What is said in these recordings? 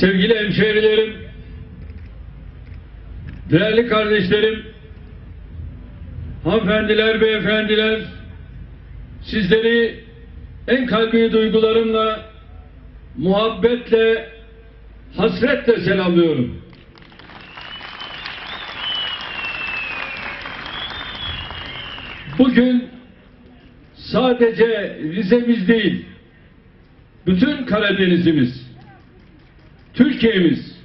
sevgili hemşehrilerim, değerli kardeşlerim, hanımefendiler, beyefendiler, sizleri en kalbi duygularımla, muhabbetle, hasretle selamlıyorum. Bugün sadece Rize'miz değil, bütün Karadeniz'imiz, Türkiye'miz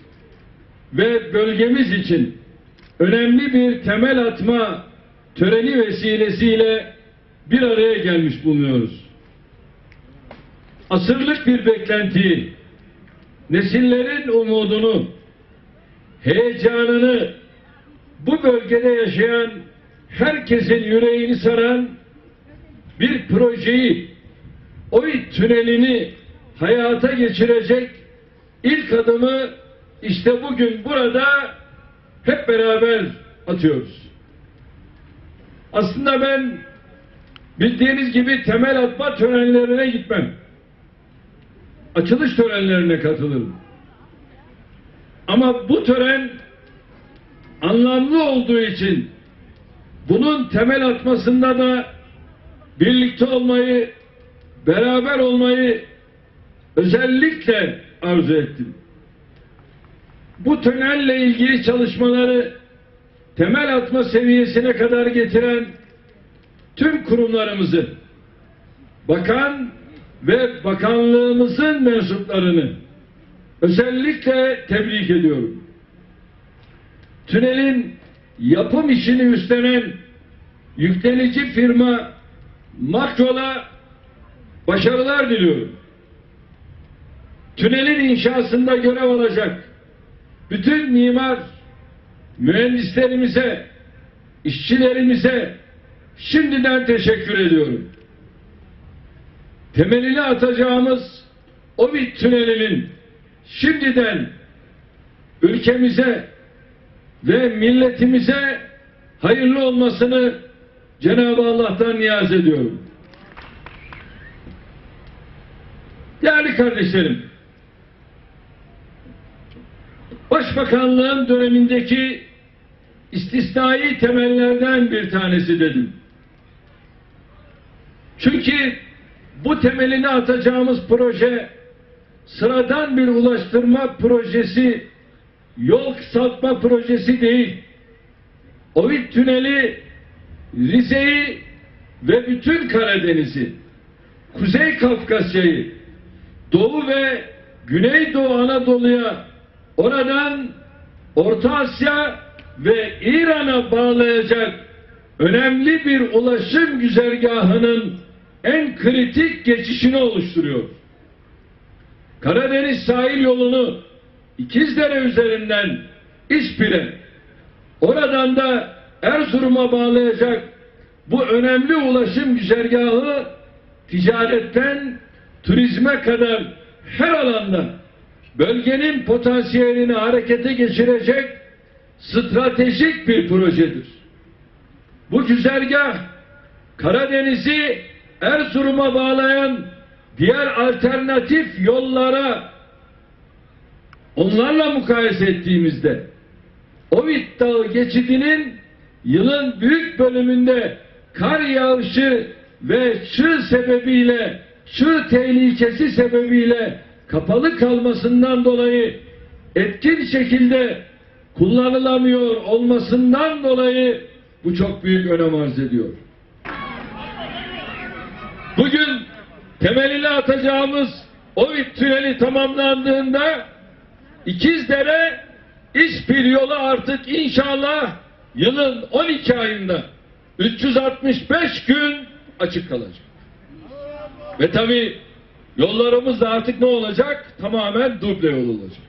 ve bölgemiz için önemli bir temel atma töreni vesilesiyle bir araya gelmiş bulunuyoruz. Asırlık bir beklentiyi, nesillerin umudunu, heyecanını bu bölgede yaşayan herkesin yüreğini saran bir projeyi, OİT tünelini hayata geçirecek ilk adımı işte bugün burada hep beraber atıyoruz. Aslında ben bildiğiniz gibi temel atma törenlerine gitmem. Açılış törenlerine katılırım. Ama bu tören anlamlı olduğu için bunun temel atmasında da birlikte olmayı, beraber olmayı özellikle arzu ettim. Bu tünelle ilgili çalışmaları temel atma seviyesine kadar getiren tüm kurumlarımızı, bakan ve bakanlığımızın mensuplarını özellikle tebrik ediyorum. Tünelin yapım işini üstlenen yüklenici firma Makrol'a başarılar diliyorum. Tünelin inşasında görev alacak bütün mimar mühendislerimize, işçilerimize şimdiden teşekkür ediyorum. Temelini atacağımız o bir tünelinin şimdiden ülkemize ve milletimize hayırlı olmasını Cenab-ı Allah'tan niyaz ediyorum. Değerli kardeşlerim, Başbakanlığın dönemindeki istisnai temellerden bir tanesi dedim. Çünkü bu temelini atacağımız proje sıradan bir ulaştırma projesi, yol kısaltma projesi değil. Ovid Tüneli Rize'yi ve bütün Karadeniz'i, Kuzey Kafkasya'yı, Doğu ve Güneydoğu Anadolu'ya oradan Orta Asya ve İran'a bağlayacak önemli bir ulaşım güzergahının en kritik geçişini oluşturuyor. Karadeniz sahil yolunu İkizdere üzerinden İspir'e, oradan da Erzurum'a bağlayacak bu önemli ulaşım güzergahı ticaretten turizme kadar her alanda bölgenin potansiyelini harekete geçirecek stratejik bir projedir. Bu güzergah Karadeniz'i Erzurum'a bağlayan diğer alternatif yollara onlarla mukayese ettiğimizde Ovid Dağı geçidinin yılın büyük bölümünde kar yağışı ve çığ sebebiyle çığ tehlikesi sebebiyle kapalı kalmasından dolayı etkin şekilde kullanılamıyor olmasından dolayı bu çok büyük önem arz ediyor. Bugün temelini atacağımız Ovid tüneli tamamlandığında İkizdere İspir yolu artık inşallah yılın 12 ayında 365 gün açık kalacak. Ve tabi yollarımız da artık ne olacak? Tamamen duble yol olacak.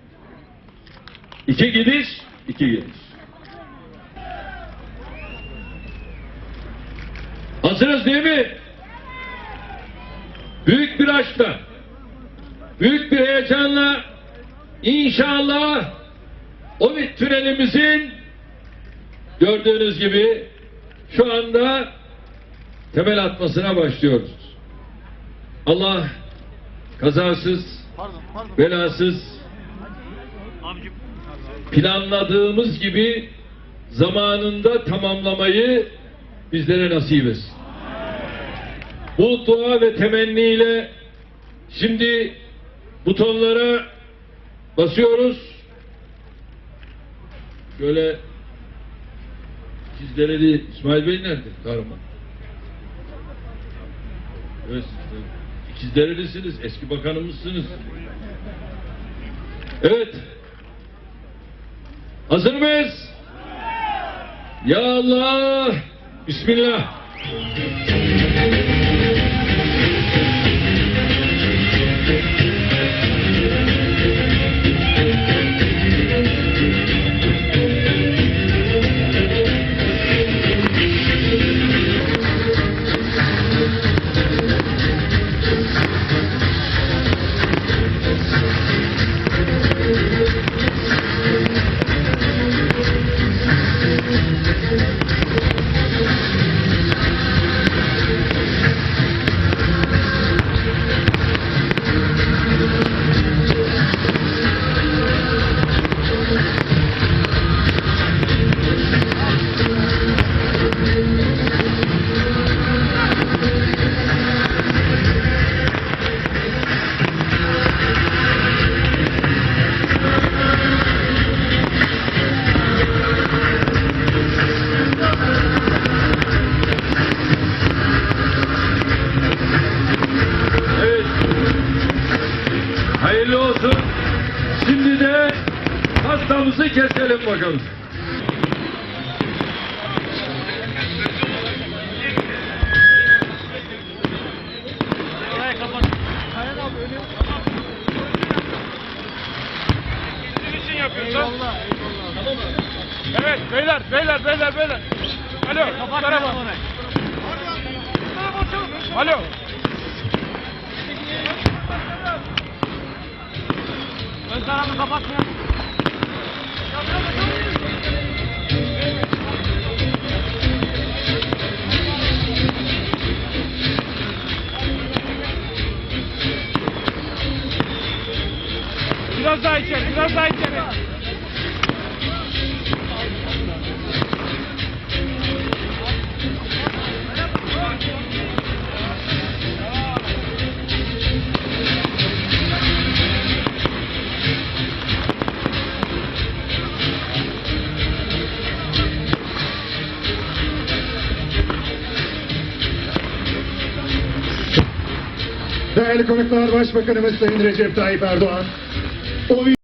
İki gidiş, iki geliş. Hazırız değil mi? Büyük bir aşkla, büyük bir heyecanla İnşallah o bir tünelimizin gördüğünüz gibi şu anda temel atmasına başlıyoruz. Allah kazasız, belasız, planladığımız gibi zamanında tamamlamayı bizlere nasip etsin. Bu dua ve temenniyle şimdi butonlara basıyoruz. Şöyle İkizdereli İsmail Bey nerede? Kahraman. Evet, siz de İkizderelisiniz, eski bakanımızsınız. Evet. Hazır mıyız? Ya Allah! Bismillah! Sizin için yapıyorsun. Eyvallah eyvallah. Evet beyler beyler beyler beyler. Alo. Kapat tarafa. Alo. Ön tarafı kapatmıyor. Biraz daha içeri, biraz daha içeri. Değerli konuklar, Başbakanımız Sayın Recep Tayyip Erdoğan. O